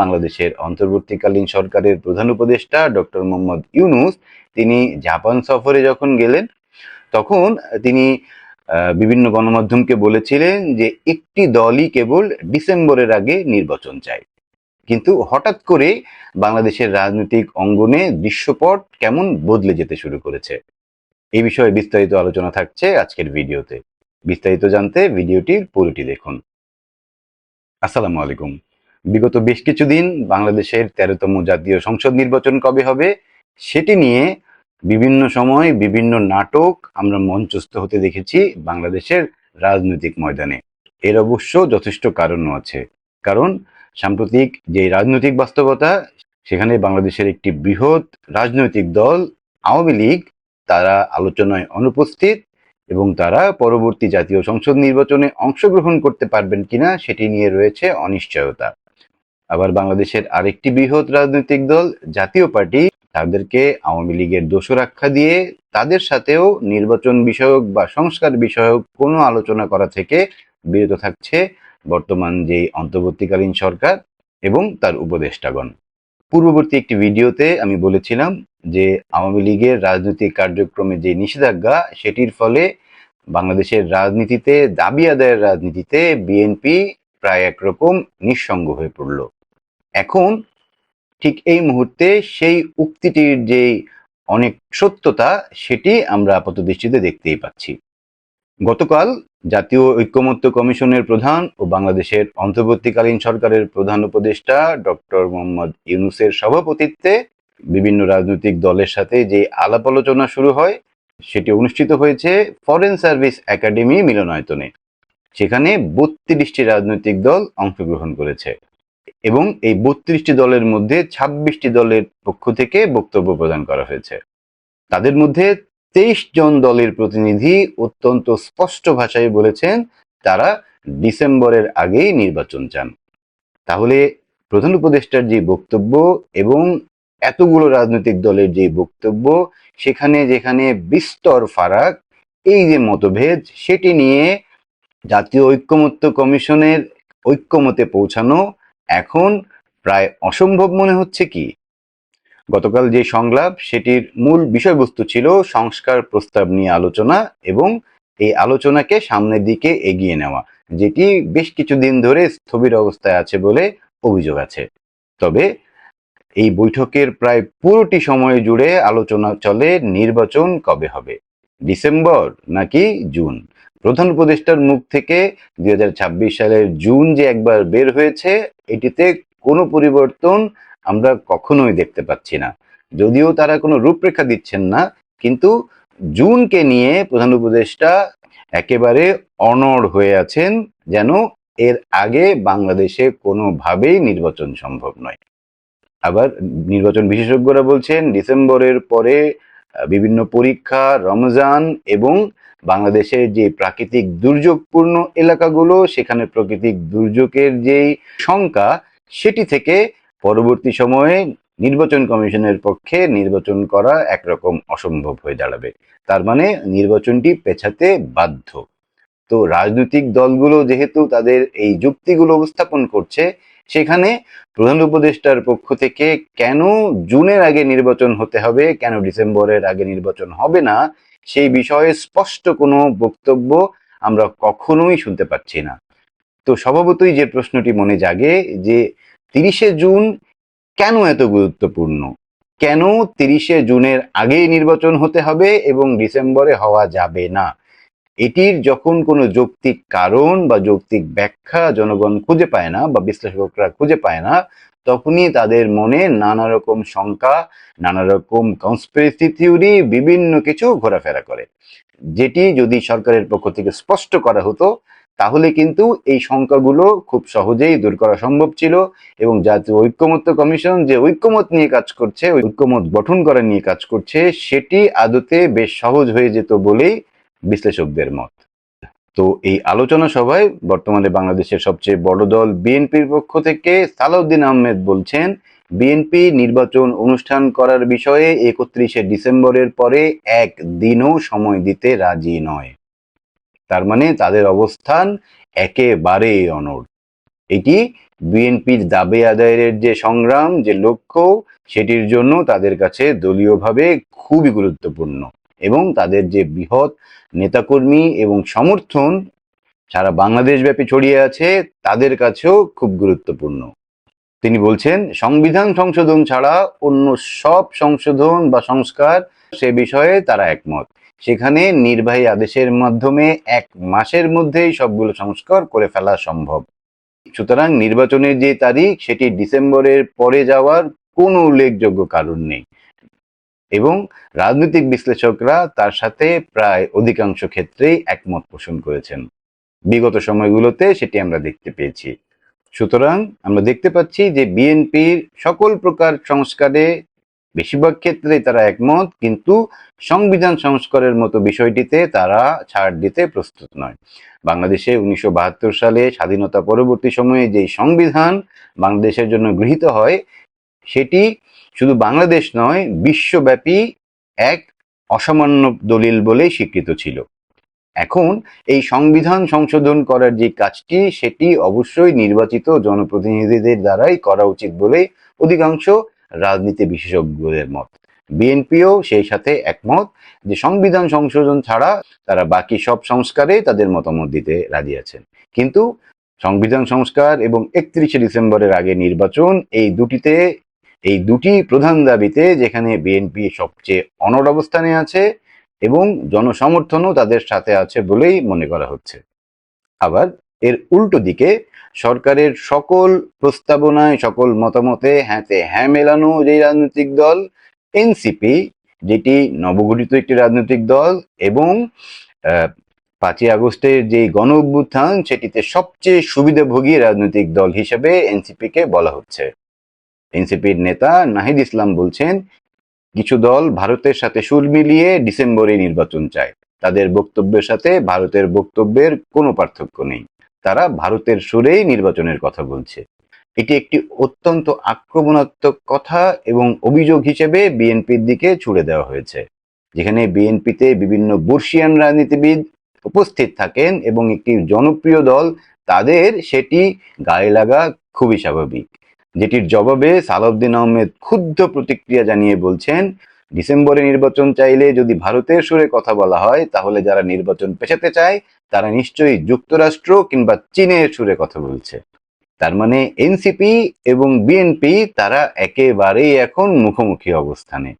বাংলাদেশের অন্তর্বর্তীকালীন সরকারের প্রধান উপদেষ্টা ডক্টর মোহাম্মদ ইউনুস, তিনি জাপান সফরে যখন গেলেন, তখন তিনি বিভিন্ন গণমাধ্যমকে বলেছিলেন যে একটি দলই কেবল ডিসেম্বরের আগে নির্বাচন চায়। কিন্তু হঠাৎ করে বাংলাদেশের রাজনৈতিক অঙ্গনে দৃশ্যপট কেমন বদলে যেতে শুরু করেছে? এই বিষয়ে বিস্তারিত আলোচনা থাকছে আজকের ভিডিওতে। বিস্তারিত জানতে ভিডিওটির পুরোটি দেখুন। আসসালামু আলাইকুম। বিগত বেশ কিছুদিন বাংলাদেশের তেরোতম জাতীয় সংসদ নির্বাচন কবে হবে সেটি নিয়ে বিভিন্ন সময় বিভিন্ন নাটক আমরা মঞ্চস্থ হতে দেখেছি বাংলাদেশের রাজনৈতিক ময়দানে। এর অবশ্য যথেষ্ট কারণও আছে। কারণ সাম্প্রতিক যে রাজনৈতিক বাস্তবতা, সেখানে বাংলাদেশের একটি বৃহৎ রাজনৈতিক দল, আওয়ামী লীগ, তারা আলোচনায় অনুপস্থিত এবং তারা পরবর্তী জাতীয় সংসদ নির্বাচনে অংশগ্রহণ করতে পারবেন কিনা সেটি নিয়ে রয়েছে অনিশ্চয়তা। আবার বাংলাদেশের আরেকটি বৃহৎ রাজনৈতিক দল, জাতীয় পার্টি, তাদেরকে আওয়ামী লীগের দোষরাক্ষা দিয়ে তাদের সাথেও নির্বাচন বিষয়ক বা সংস্কার বিষয়ক কোনো আলোচনা করা থেকে বিরত থাকছে বর্তমান যে অন্তর্বর্তীকালীন সরকার এবং তার উপদেষ্টাগণ। পূর্ববর্তী একটি ভিডিওতে আমি বলেছিলাম যে আওয়ামী লীগের রাজনৈতিক কার্যক্রমে যে নিষেধাজ্ঞা, সেটির ফলে বাংলাদেশের রাজনীতিতে, দাবি আদায়ের রাজনীতিতে বিএনপি প্রায় একরকম নিঃসঙ্গ হয়ে পড়ল। এখন ঠিক এই মুহূর্তে সেই উক্তিটির যে অনেক সত্যতা, সেটি আমরা আপাত দৃষ্টিতে দেখতেই পাচ্ছি। গতকাল জাতীয় ঐক্যমত্য কমিশনের প্রধান ও বাংলাদেশের অন্তর্বর্তীকালীন সরকারের প্রধান উপদেষ্টা ডক্টর মোহাম্মদ ইউনুসের সভাপতিত্বে বিভিন্ন রাজনৈতিক দলের সাথে যে আলাপ আলোচনা শুরু হয়, সেটি অনুষ্ঠিত হয়েছে ফরেন সার্ভিস একাডেমি মিলনায়তনে। সেখানে বত্রিশটি রাজনৈতিক দল অংশগ্রহণ করেছে। এবং এই বত্রিশটি দলের মধ্যে ছাব্বিশটি দলের পক্ষ থেকে বক্তব্য প্রদান করা হয়েছে। তাদের মধ্যে তেইশ জন দলের প্রতিনিধি অত্যন্ত স্পষ্ট ভাষায় বলেছেন তারা ডিসেম্বরের আগেই নির্বাচন চান। তাহলে প্রধান উপদেষ্টার যে বক্তব্য এবং এতগুলো রাজনৈতিক দলের যে বক্তব্য, সেখানে যেখানে বিস্তর ফারাক, এই যে মতভেদ, সেটি নিয়ে জাতীয় ঐক্যমত্য কমিশনের ঐক্যমতে পৌঁছানো এখন প্রায় অসম্ভব মনে হচ্ছে কি? গতকাল যে সংলাপ, সেটির মূল বিষয়বস্তু ছিল সংস্কার প্রস্তাব নিয়ে আলোচনা এবং এই আলোচনাকে সামনের দিকে এগিয়ে নেওয়া, যেটি বেশ কিছুদিন ধরে স্থবির অবস্থায় আছে বলে অভিযোগ আছে। তবে এই বৈঠকের প্রায় পুরোটি সময় জুড়ে আলোচনা চলে নির্বাচন কবে হবে? ডিসেম্বর নাকি জুন? প্রধান উপদেষ্টার মুখ থেকে দু হাজার ছাব্বিশ সালের জুন যে একবার বের হয়েছে, এটিতে কোনো পরিবর্তন আমরা কখনোই দেখতে পাচ্ছি না। যদিও তারা কোনো রূপরেখা দিচ্ছেন না, কিন্তু জুনকে নিয়ে প্রধান উপদেষ্টা একেবারে অনড় হয়ে আছেন, যেন এর আগে বাংলাদেশে কোনোভাবেই নির্বাচন সম্ভব নয়। আবার নির্বাচন বিশেষজ্ঞরা বলছেন, ডিসেম্বরের পরে বিভিন্ন পরীক্ষা, রমজান এবং বাংলাদেশের যে প্রাকৃতিক দুর্যোগপূর্ণ এলাকাগুলো, সেখানে প্রাকৃতিক দুর্যোগের যেই শঙ্কা সেটি থেকে পরবর্তী সময়ে নির্বাচন কমিশনের পক্ষে নির্বাচন করা একরকম অসম্ভব হয়ে দাঁড়াবে। তার মানে নির্বাচনটি পেছাতে বাধ্য। তো রাজনৈতিক দলগুলো যেহেতু তাদের এই যুক্তিগুলো উপস্থাপন করছে, সেখানে প্রধান উপদেষ্টার পক্ষ থেকে কেন জুনের আগে নির্বাচন হতে হবে, কেন ডিসেম্বরের আগে নির্বাচন হবে না সেই বিষয়ে স্পষ্ট কোনো বক্তব্য আমরা কখনোই শুনতে পাচ্ছি না। তো স্বভাবতই যে প্রশ্নটি মনে জাগে যে তিরিশে জুন কেন এত গুরুত্বপূর্ণ? কেন তিরিশে জুনের আগেই নির্বাচন হতে হবে এবং ডিসেম্বরে হওয়া যাবে না? এটির যখন কোনো যৌক্তিক কারণ বা যৌক্তিক ব্যাখ্যা জনগণ খুঁজে পায় না বা বিশ্লেষকরা খুঁজে পায় না তখনই তাদের মনে নানা রকম শঙ্কা, নানা রকম কনস্পিরেসি থিওরি বিভিন্ন কিছু ঘোরাফেরা করে। যেটি যদি সরকারের পক্ষ থেকে স্পষ্ট করা হতো, তাহলে কিন্তু এই সংখ্যাগুলো খুব সহজেই দূর করা সম্ভব ছিল এবং জাতীয় ঐক্যমত্য কমিশন যে ঐক্যমত নিয়ে কাজ করছে ঐক্যমত গঠন করা নিয়ে কাজ করছে, সেটি আদতে বেশ সহজ হয়ে যেত বলেই বিশ্লেষকদের মত। তো এই আলোচনা সভায় বর্তমানে বাংলাদেশের সবচেয়ে বড় দল বিএনপির পক্ষ থেকে সালাউদ্দিন আহমেদ বলছেন, বিএনপি নির্বাচন অনুষ্ঠান করার বিষয়ে একত্রিশে ডিসেম্বরের পরে এক দিনও সময় দিতে রাজি নয়। তার মানে তাদের অবস্থান একেবারেই অনড়। এটি বিএনপির দাবি আদায়ের যে সংগ্রাম, যে লক্ষ্য, সেটির জন্য তাদের কাছে দলীয়ভাবে খুবই গুরুত্বপূর্ণ। এবং তাদের যে বৃহৎ নেতাকর্মী এবং সমর্থন সারা বাংলাদেশব্যাপী ছড়িয়ে আছে, তাদের কাছেও খুব গুরুত্বপূর্ণ। তিনি বলছেন, সংবিধান সংশোধন ছাড়া অন্য সব সংশোধন বা সংস্কার সে বিষয়ে তারা একমত। সেখানে নির্বাহী আদেশের মাধ্যমে এক মাসের মধ্যেই সবগুলো সংস্কার করে ফেলা সম্ভব। সুতরাং নির্বাচনের যে তারিখ, সেটি ডিসেম্বরের পরে যাওয়ার কোনো উল্লেখযোগ্য কারণ নেই। এবং রাজনৈতিক বিশ্লেষকরা তার সাথে প্রায় অধিকাংশ ক্ষেত্রেই একমত পোষণ করেছেন। বিগত সময়গুলোতে সেটি আমরা দেখতে পেয়েছি। সুতরাং আমরা দেখতে পাচ্ছি যে বিএনপির সকল প্রকার সংস্কারে বেশিরভাগ ক্ষেত্রে তারা একমত, কিন্তু সংবিধান সংস্কারের মতো বিষয়টিতে তারা ছাড় দিতে প্রস্তুত নয়। বাংলাদেশে উনিশশো বাহাত্তর সালে স্বাধীনতা পরবর্তী সময়ে যেই সংবিধান বাংলাদেশের জন্য গৃহীত হয়, সেটি শুধু বাংলাদেশ নয়, বিশ্বব্যাপী এক অসামান্য দলিল বলে স্বীকৃত ছিল। এখন এই সংবিধান সংশোধন করার যে কাজটি, সেটি অবশ্যই নির্বাচিত জনপ্রতিনিধিদের দ্বারাই করা উচিত বলে অধিকাংশ রাজনীতি বিশেষজ্ঞদের মত। বিএনপিও সেই সাথে একমত যে সংবিধান সংশোধন ছাড়া তারা বাকি সব সংস্কারে তাদের মতামত দিতে রাজি আছেন। কিন্তু সংবিধান সংস্কার এবং একত্রিশে ডিসেম্বরের আগে নির্বাচন, এই দুটিতে এই দুটি প্রধান দাবিতে যেখানে বিএনপি সবচেয়ে অনড় অবস্থানে আছে এবং জনসমর্থনও তাদের সাথে আছে বলেই মনে করা হচ্ছে। আবার এর উল্টো দিকে সরকারের সকল প্রস্তাবনায়, সকল মতামতে হ্যাঁতে হ্যাঁ মেলানো যে রাজনৈতিক দল এনসিপি যেটি নবগঠিত একটি রাজনৈতিক দল এবং পাঁচই আগস্টের যে গণ অভ্যুত্থান সেটিতে সবচেয়ে সুবিধাভোগী রাজনৈতিক দল হিসেবে এনসিপি কে বলা হচ্ছে। এনসিপির নেতা নাহিদ ইসলাম বলছেন, কিছু দল ভারতের সাথে সুর মিলিয়ে ডিসেম্বরে নির্বাচন চায়। তাদের বক্তব্যের সাথে ভারতের বক্তব্যের কোনো পার্থক্য নেই। তারা ভারতের সুরেই নির্বাচনের কথা বলছে। এটি একটি অত্যন্ত আক্রমণাত্মক কথা এবং অভিযোগ হিসেবে বিএনপির দিকে ছুড়ে দেওয়া হয়েছে, যেখানে বিএনপিতে বিভিন্ন বর্ষিয়ান রাজনীতিবিদ উপস্থিত থাকেন এবং একটি জনপ্রিয় দল তাদের, সেটি গায়ে লাগা খুবই স্বাভাবিক। যেটির জবাবে সালাউদ্দিন আহমেদ ক্ষুব্ধ প্রতিক্রিয়া জানিয়ে বলছেন, ডিসেম্বরে নির্বাচন চাইলে যদি ভারতের সুরে কথা বলা হয়, তাহলে যারা নির্বাচন পেছাতে চায়, তারা নিশ্চয়ই যুক্তরাষ্ট্র কিংবা চীনের সুরে কথা বলছে। তার মানে এনসিপি এবং বিএনপি, তারা একেবারেই এখন মুখোমুখি অবস্থানে।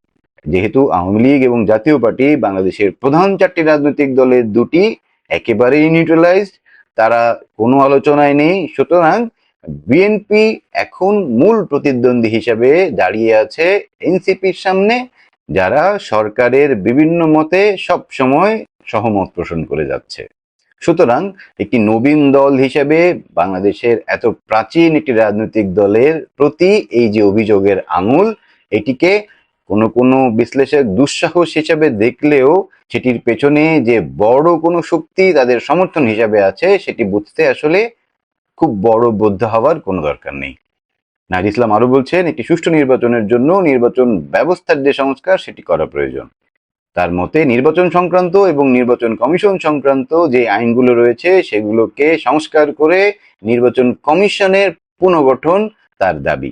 যেহেতু আওয়ামী লীগ এবং জাতীয় পার্টি বাংলাদেশের প্রধান চারটি রাজনৈতিক দলের দুটি একেবারেই নিউট্রালাইজড তারা কোনো আলোচনায় নেই। সুতরাং বিএনপি এখন মূল প্রতিদ্বন্দ্বী হিসেবে দাঁড়িয়ে আছে এনসিপির সামনে, যারা সরকারের বিভিন্ন মতে সব সময় সহমত পোষণ করে যাচ্ছে। সুতরাং একটি নবীন দল হিসেবে বাংলাদেশের এত প্রাচীন একটি রাজনৈতিক দলের প্রতি এই যে অভিযোগের আঙুল, এটিকে কোনো কোনো বিশ্লেষক দুঃসাহস হিসেবে দেখলেও সেটির পেছনে যে বড় কোনো শক্তি তাদের সমর্থন হিসাবে আছে, সেটি বুঝতে আসলে খুব বড় বোদ্ধ হওয়ার কোনো দরকার নেই। নাহিদ ইসলাম আরও বলছেন, একটি সুষ্ঠু নির্বাচনের জন্য নির্বাচন ব্যবস্থার যে সংস্কার, সেটি করা প্রয়োজন। তার মতে, নির্বাচন সংক্রান্ত এবং নির্বাচন কমিশন সংক্রান্ত যে আইনগুলো রয়েছে, সেগুলোকে সংস্কার করে নির্বাচন কমিশনের পুনর্গঠন তার দাবি।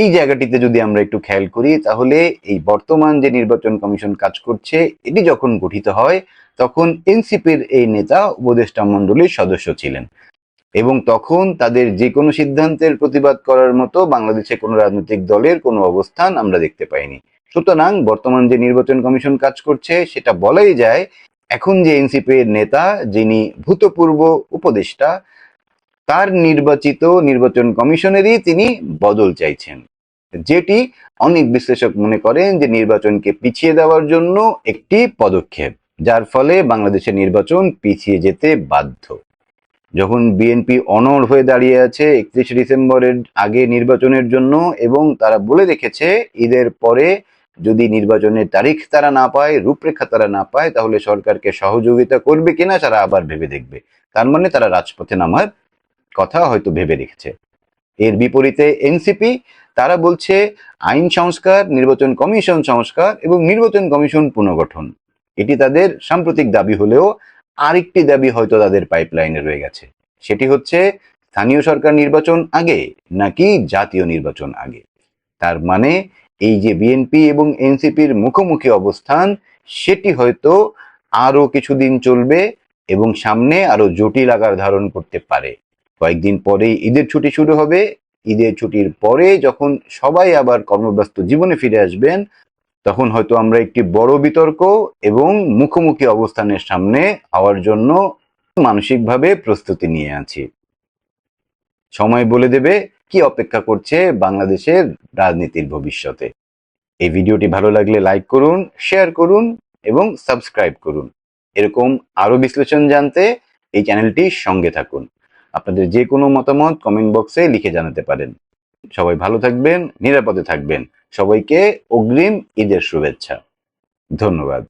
এই জায়গাটিতে যদি আমরা একটু খেয়াল করি, তাহলে এই বর্তমান যে নির্বাচন কমিশন কাজ করছে, এটি যখন গঠিত হয়, তখন এনসিপির এই নেতা উপদেষ্টা মণ্ডলীর সদস্য ছিলেন। এবং তখন তাদের যে কোনো সিদ্ধান্তের প্রতিবাদ করার মতো বাংলাদেশে কোনো রাজনৈতিক দলের কোনো অবস্থান আমরা দেখতে পাইনি। সুতরাং বর্তমান যে নির্বাচন কমিশন কাজ করছে, সেটা বলাই যায় এখন যে এনসিপির নেতা, যিনি ভূতপূর্ব উপদেষ্টা, তার নির্বাচিত নির্বাচন কমিশনেরই তিনি বদল চাইছেন। যেটি অনেক বিশ্লেষক মনে করেন যে নির্বাচনকে পিছিয়ে দেওয়ার জন্য একটি পদক্ষেপ, যার ফলে বাংলাদেশের নির্বাচন পিছিয়ে যেতে বাধ্য। যখন বিএনপি অনড় হয়ে দাঁড়িয়ে আছে একত্রিশে ডিসেম্বরের আগে নির্বাচনের জন্য এবং তারা বলে রেখেছে ঈদের পরে যদি নির্বাচনের তারিখ তারা না পায়, রূপরেখা তারা না পায়, তাহলে সরকারকে সহযোগিতা করবে কিনা তারা আবার ভেবে দেখবে। তার মানে তারা রাজপথে নামার কথা হয়তো ভেবে রেখেছে। এর বিপরীতে এনসিপি তারা বলছে আইন সংস্কার, নির্বাচন কমিশন সংস্কার এবং নির্বাচন কমিশন পুনর্গঠন। এটি তাদের সাম্প্রতিক দাবি হলেও আরেকটি দাবি হয়তো তাদের পাইপলাইনে রয়ে গেছে। সেটি হচ্ছে, স্থানীয় সরকার নির্বাচন আগে নাকি জাতীয় নির্বাচন আগে? তার মানে এই যে বিএনপি এবং এনসিপির মুখোমুখি অবস্থান, সেটি হয়তো আরও কিছুদিন চলবে এবং সামনে আরও জটিল আকার ধারণ করতে পারে। কয়েকদিন পরেই ঈদের ছুটি শুরু হবে। ঈদের ছুটির পরে যখন সবাই আবার কর্মব্যস্ত জীবনে ফিরে আসবেন তখন হয়তো আমরা একটি বড় বিতর্ক এবং মুখোমুখি অবস্থানের সামনে হওয়ার জন্য মানসিকভাবে প্রস্তুতি নিয়ে আছি। সময় বলে দেবে কি অপেক্ষা করছে বাংলাদেশের রাজনীতির ভবিষ্যতে। এই ভিডিওটি ভালো লাগলে লাইক করুন, শেয়ার করুন এবং সাবস্ক্রাইব করুন। এরকম আরও বিশ্লেষণ জানতে এই চ্যানেলটির সঙ্গে থাকুন। আপনাদের যে কোনো মতামত কমেন্ট বক্সে লিখে জানাতে পারেন। সবাই ভালো থাকবেন নিরাপদে থাকবেন। সবাইকে অগ্রিম ঈদের শুভেচ্ছা। ধন্যবাদ।